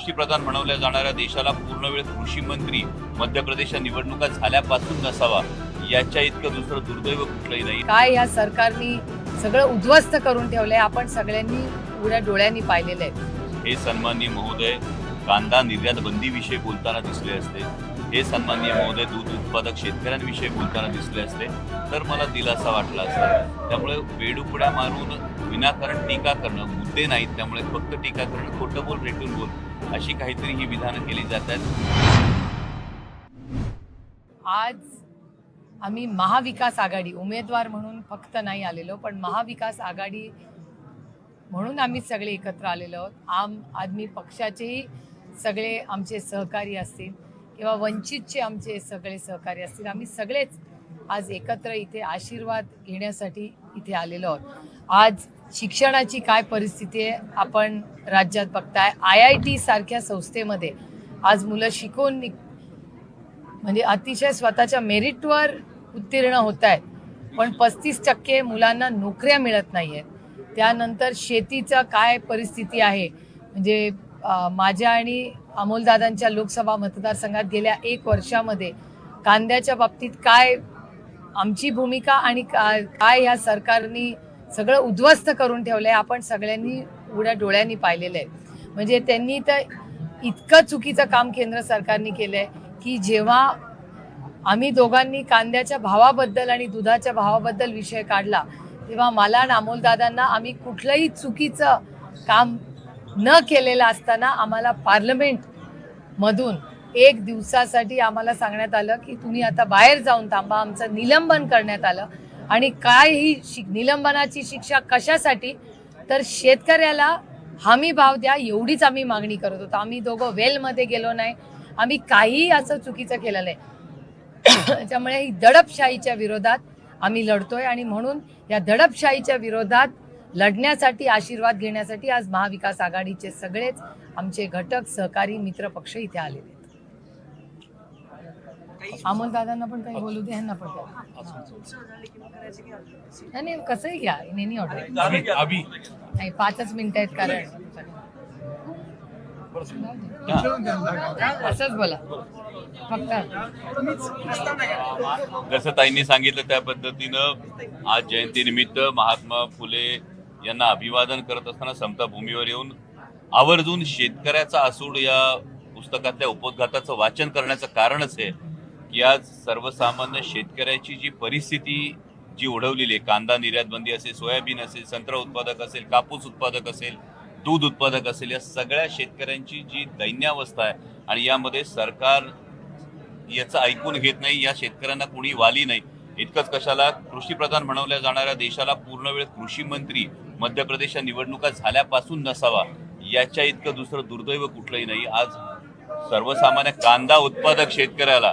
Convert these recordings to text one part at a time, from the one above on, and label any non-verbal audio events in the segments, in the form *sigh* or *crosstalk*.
कृषीप्रधान बनवल्या जाणाऱ्या देशाला पूर्णवेळ कृषी मंत्री मध्य प्रदेशच्या निवडणुका झाल्यापासून नसावा याच्या इतकं दुसरं दुर्दैव कुठलंही नाही. काय या सरकारनी सगळं उद्ध्वस्त करून ठेवलंय? आपण सगळ्यांनी उघड्या डोळ्यांनी पाहिलेलं आहे. हे सन्माननीय महोदय कांदा निर्यात बंदीविषयी बोलताना दिसले असते. हे सन्माननीय महोदय दूध उत्पादक शेतकऱ्यांविषयी बोलताना दिसले असते. तर मला दिलासा वाटला असता. त्यामुळे वेडुकड्या मारून विनाकारण टीका करणं मुद्दे नाहीत. त्यामुळे फक्त टीका करणं खोटं बोल रेटून बोल. अशी काहीतरी ही विधानं केली जातात. आज आम्ही महाविकास आघाडी उमेदवार म्हणून फक्त नाही आलेलो पण महाविकास आघाडी म्हणून आम्ही सगळे एकत्र आलेलो आहोत. आम आदमी पक्षाचेही सगळे आमचे सहकारी असतील किंवा वंचितचे आमचे सगळे सहकारी असतील आम्ही सगळेच आज एकत्र इथे आशीर्वाद घेण्यासाठी इथे आलेलो आहोत. आज शिक्षणाची काय परिस्थिती आहे आपण राज्यात बघताय. आय आय टी सारख्या संस्थेमध्ये आज मुलं शिकून निघ म्हणजे अतिशय स्वतःच्या मेरिटवर उत्तीर्ण होत आहेत पण पस्तीस टक्के मुलांना नोकऱ्या मिळत नाही आहेत त्यानंतर शेतीचा काय परिस्थिती आहे? म्हणजे माझ्या आणि अमोलदादांच्या लोकसभा मतदारसंघात गेल्या एक वर्षामध्ये कांद्याच्या बाबतीत काय आमची भूमिका आणि का- काय ह्या सरकारनी सगळं उद्ध्वस्त करून ठेवलंय. आपण सगळ्यांनी उघड्या डोळ्यांनी पाहिलेलं आहे म्हणजे त्यांनी तर इतकं चुकीचं काम केंद्र सरकारने केलंय की जेव्हा आम्ही दोघांनी कांद्याच्या भावाबद्दल आणि दुधाच्या भावाबद्दल विषय काढला तेव्हा मला आणि अमोलदादांना आम्ही कुठलंही चुकीचं काम न केलेलं असताना आम्हाला पार्लमेंट मधून एक दिवसासाठी आम्हाला सांगण्यात आलं की तुम्ही आता बाहेर जाऊन थांबा आमचं निलंबन करण्यात आलं. आणि काय ही शिक निलंबनाची शिक्षा कशासाठी? तर शेतकऱ्याला हमी भाव द्या एवढीच आम्ही मागणी करत होतो. आम्ही दोघं वेलमध्ये गेलो नाही. आम्ही काहीही असं चुकीचं केलं नाही. *coughs* त्यामुळे ही दडपशाहीच्या विरोधात आम्ही लढतोय आणि म्हणून या दडपशाहीच्या विरोधात लढण्यासाठी आशीर्वाद घेण्यासाठी आज महाविकास आघाडीचे सगळेच आमचे घटक सहकारी मित्रपक्ष इथे आलेले आहेत. अमोल दादांना पण काही बोलू दे ह्यांना पण. नाही नाही कसंही घ्या नेहमी ऑर्डर. अभि नाही पाचच मिनिटं आहेत कारण. असंच बोला. फक्त. जसं ताईंनी सांगितलं त्या पद्धतीनं आज जयंतीनिमित्त महात्मा फुले यांना अभिवादन करत असताना समता भूमीवर येऊन आवर्जून शेतकऱ्याचा आसूड या पुस्तकातल्या उपोद्घाताचं वाचन करण्याचं कारणच आहे की आज सर्वसामान्य शेतकऱ्याची जी परिस्थिती जी ओढवलेली आहे कांदा निर्यात बंदी असेल सोयाबीन असेल संत्रा उत्पादक असेल कापूस उत्पादक असेल दूध उत्पादक असेल या सगळ्या शेतकऱ्यांची जी दैन्यावस्था आहे आणि यामध्ये सरकार याचं ऐकून घेत नाही या शेतकऱ्यांना कुणी वाली नाही. इतकंच कशाला? कृषीप्रधान बनवल्या जाणाऱ्या देशाला पूर्ण वेळ कृषी मंत्री मध्य प्रदेशच्या निवडणुका झाल्यापासून नसावा याच्या इतकं दुसरं दुर्दैव कुठलंही नाही. आज सर्वसामान्य कांदा उत्पादक शेतकऱ्याला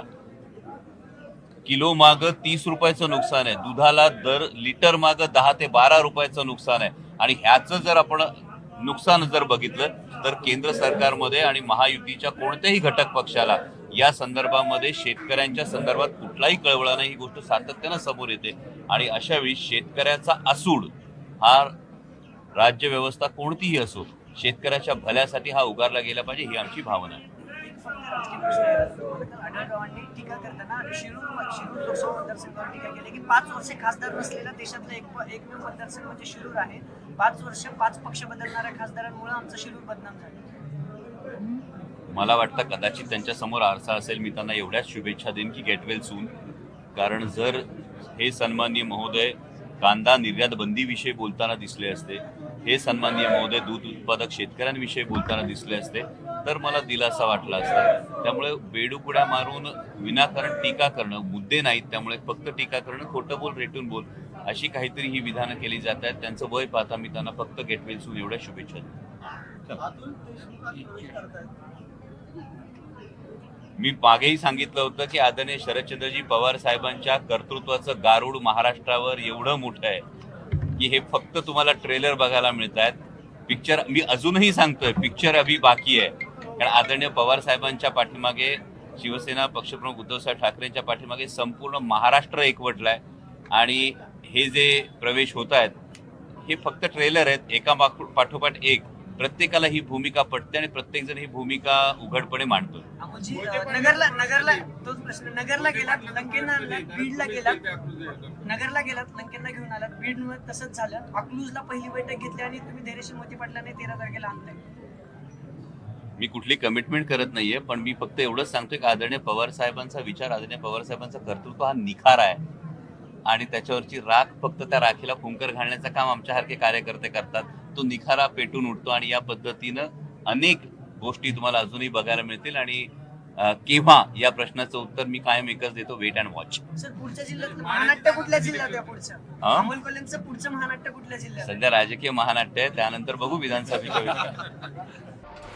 किलो माग तीस रुपयाचं नुकसान आहे. दुधाला दर लिटर माग दहा ते बारा रुपयाचं नुकसान आहे. आणि ह्याचं जर आपण नुकसान जर बघितलं तर केंद्र सरकारमध्ये आणि महायुतीच्या कोणत्याही घटक पक्षाला या संदर्भामध्ये शेतकऱ्यांच्या संदर्भात कुठलाही कळवळा नाही ही गोष्ट सातत्यानं समोर येते. आणि अशावेळी शेतकऱ्याचा असूड हा राज्य व्यवस्था कोणतीही असो शेतकऱ्याच्या भल्यासाठी हा उगारला गेला पाहिजे ही आमची भावना आहे. आढळरावांनी टीका करताना शिरूर शिरूर लोकसभा मतदारसंघावर टीका केली की पाच वर्षे खासदार नसलेला देशातला एक एकमेव मतदारसंघ म्हणजे शिरूर आहे पाच वर्ष पाच पक्ष बदलणाऱ्या खासदारांमुळे आमचं शिरूर बदनाम झालं मला वाटतं कदाचित त्यांच्यासमोर आरसा असेल मी त्यांना एवढ्याच शुभेच्छा देईन की गेट वेल सून कारण जर हे सन्माननीय महोदय कांदा निर्यात बंदीविषयी बोलताना दिसले असते हे सन्माननीय महोदय दूध उत्पादक शेतकऱ्यांविषयी बोलताना दिसले असते तर मला दिलासा वाटला असता. त्यामुळे वेडुकुड्या मारून विनाकारण टीका करणं मुद्दे नाहीत त्यामुळे फक्त टीका करणं खोटं बोल रेटून बोल अशी काहीतरी ही विधानं केली जात आहेत. त्यांचं वय पाहता मी त्यांना फक्त गेटवेल सून एवढ्या शुभेच्छा मी मागेही सांगितलं होतं की आदरणीय शरदचंद्रजी पवार साहेबांच्या कर्तृत्वाचं गारुड महाराष्ट्रावर एवढं मोठं आहे. की हे फक्त तुम्हाला ट्रेलर बघायला मिळत आहेत पिक्चर मी अजूनही सांगतोय पिक्चर अभी बाकी आहे. कारण आदरणीय पवार साहेबांच्या पाठीमागे शिवसेना पक्षप्रमुख उद्धवसाहेब ठाकरेंच्या पाठीमागे संपूर्ण महाराष्ट्र एकवटलाय. आणि हे जे प्रवेश होत आहेत हे फक्त ट्रेलर आहेत. एका पाठोपाठ एक. प्रत्येकाला ही भूमिका पटते आणि प्रत्येक जण ही भूमिका उघडपणे मांडतो. नगरला नगरला तोच प्रश्न. नगरला गेलात लंकेंना बीडला गेलात. नगरला गेलात लंकेंना घेऊन आलात. बीडमध्ये तसंच झालं. अकलूजला पहिली बैठक घेतली आणि तुम्ही धैर्यशील मोती पाटलाने तेरा तारखेला आणताय. मी कुठली कमिटमेंट करत नाहीये पण मी फक्त एवढंच सांगतोय की आदरणीय पवार साहेबांचा विचार आदरणीय पवार साहेबांचा कर्तृत्व हा निखार आहे. आणि त्याच्यावरची राख फक्त त्या राखीला फुंकर घालण्याचं काम आमच्यासारखे कार्यकर्ते करतात. तो निखारा पेटून उठतो आणि या पद्धतीनं अनेक गोष्टी तुम्हाला अजूनही बघायला मिळतील. आणि केव्हा या प्रश्नाचं उत्तर मी कायम एकच देतो वेट अँड वॉच? सध्या राजकीय महानाट्य आहे त्यानंतर बघू विधानसभेच्या *laughs*